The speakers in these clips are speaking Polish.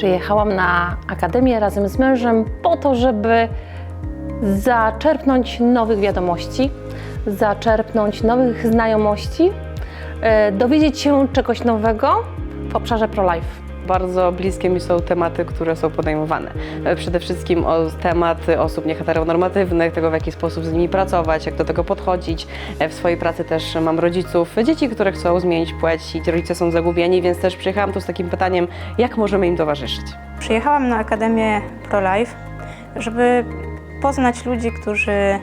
Przyjechałam na akademię razem z mężem po to, żeby zaczerpnąć nowych wiadomości, zaczerpnąć nowych znajomości, e, dowiedzieć się czegoś nowego w obszarze pro-life. Bardzo bliskie mi są tematy, które są podejmowane. E, Przede wszystkim o tematy osób nieheteronormatywnych, tego w jaki sposób z nimi pracować, jak do tego podchodzić. E, W swojej pracy też mam rodziców, dzieci, które chcą zmienić płeć i rodzice są zagubieni, więc też przyjechałam tu z takim pytaniem, jak możemy im towarzyszyć. Przyjechałam na Akademię ProLife, żeby poznać ludzi, którzy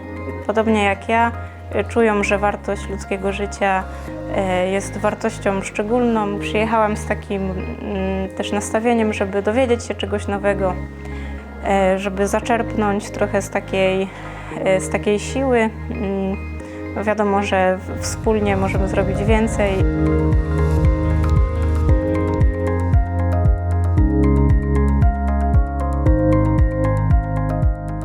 podobnie jak ja czują, że wartość ludzkiego życia y, jest wartością szczególną. Przyjechałam z takim mm, też nastawieniem, żeby dowiedzieć się czegoś nowego, y, żeby zaczerpnąć trochę z takiej, y, z takiej siły. Mm, bo Wiadomo, że wspólnie możemy zrobić więcej.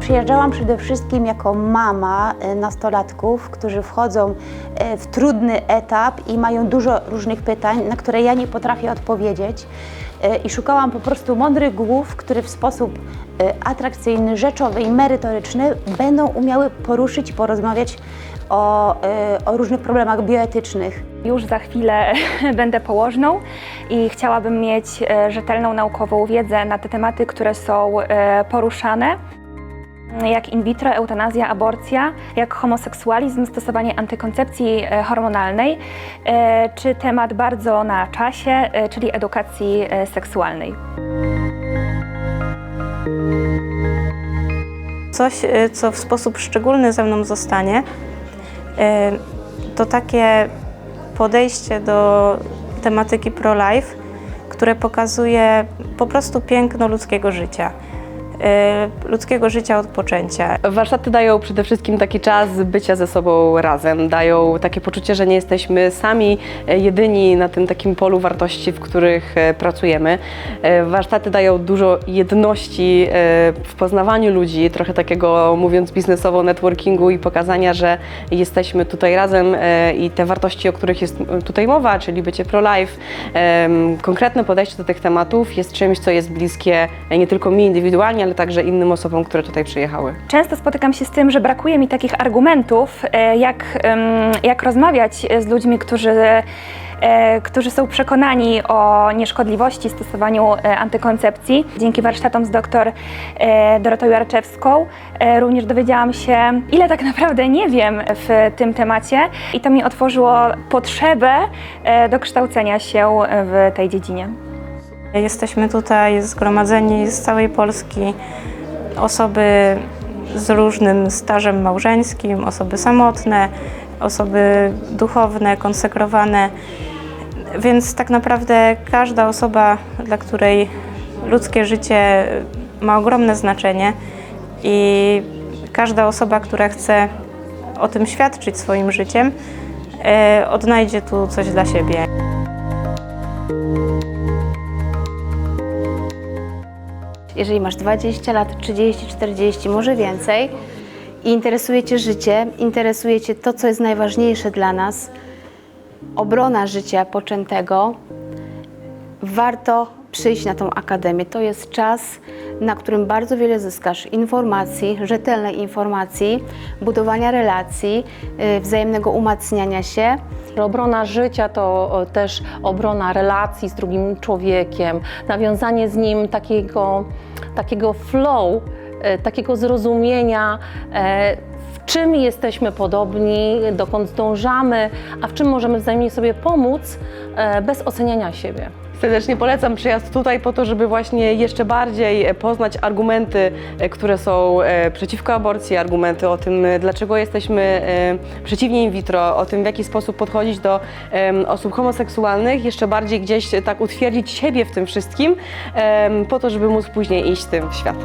Przyjeżdżałam przede wszystkim jako mama e, nastolatków, którzy wchodzą e, w trudny etap i mają dużo różnych pytań, na które ja nie potrafię odpowiedzieć. E, I szukałam po prostu mądrych głów, które w sposób atrakcyjny, rzeczowy i merytoryczny będą umiały poruszyć i porozmawiać o, o różnych problemach bioetycznych. Już za chwilę będę położną i chciałabym mieć rzetelną naukową wiedzę na te tematy, które są poruszane, jak in vitro, eutanazja, aborcja, jak homoseksualizm, stosowanie antykoncepcji e, hormonalnej, e, czy temat bardzo na czasie, e, czyli edukacji seksualnej. Coś, co w sposób szczególny ze mną zostanie, to takie podejście do tematyki pro-life, które pokazuje po prostu piękno ludzkiego życia. Y, Ludzkiego życia od poczęcia. Warsztaty dają przede wszystkim taki czas bycia ze sobą razem, dają takie poczucie, że nie jesteśmy sami e, jedyni na tym takim polu wartości, w których e, pracujemy. E, Warsztaty dają dużo jedności e, w poznawaniu ludzi, trochę takiego mówiąc biznesowo networkingu i pokazania, że jesteśmy tutaj razem e, i te wartości, o których jest tutaj mowa, czyli bycie pro-life, konkretne podejście do tych tematów jest czymś, co jest bliskie e, nie tylko mi indywidualnie, ale także innym osobom, które tutaj przyjechały. Często spotykam się z tym, że brakuje mi takich argumentów, e, jak, jak rozmawiać z ludźmi, którzy, e, którzy są przekonani o nieszkodliwości stosowaniu e, antykoncepcji. Dzięki warsztatom z dr e, Dorotą Jarczewską e, również dowiedziałam się, ile tak naprawdę nie wiem w tym temacie i to mi otworzyło potrzebę e, do kształcenia się w tej dziedzinie. Jesteśmy tutaj zgromadzeni z całej Polski, osoby z różnym stażem małżeńskim, osoby samotne, osoby duchowne, konsekrowane. Więc tak naprawdę każda osoba, dla której ludzkie życie ma ogromne znaczenie i każda osoba, która chce o tym świadczyć swoim życiem, e, odnajdzie tu coś dla siebie. Jeżeli masz 20 lat, 30, 40, może więcej i interesuje Cię życie, interesuje Cię to, co jest najważniejsze dla nas, obrona życia poczętego, warto przyjść na tą akademię. To jest czas, na którym bardzo wiele zyskasz informacji, rzetelnej informacji, budowania relacji, yy, wzajemnego umacniania się. Obrona życia to też obrona relacji z drugim człowiekiem, nawiązanie z nim takiego, takiego flow, e, takiego zrozumienia, e, w czym jesteśmy podobni, dokąd dążamy, a w czym możemy wzajemnie sobie pomóc e, bez oceniania siebie. Serdecznie polecam przyjazd tutaj po to, żeby właśnie jeszcze bardziej poznać argumenty, e, które są e, przeciwko aborcji, argumenty o tym, e, dlaczego jesteśmy przeciwni in vitro, o tym, w jaki sposób podchodzić do osób homoseksualnych, jeszcze bardziej gdzieś tak utwierdzić siebie w tym wszystkim, po to, żeby móc później iść tym w świat.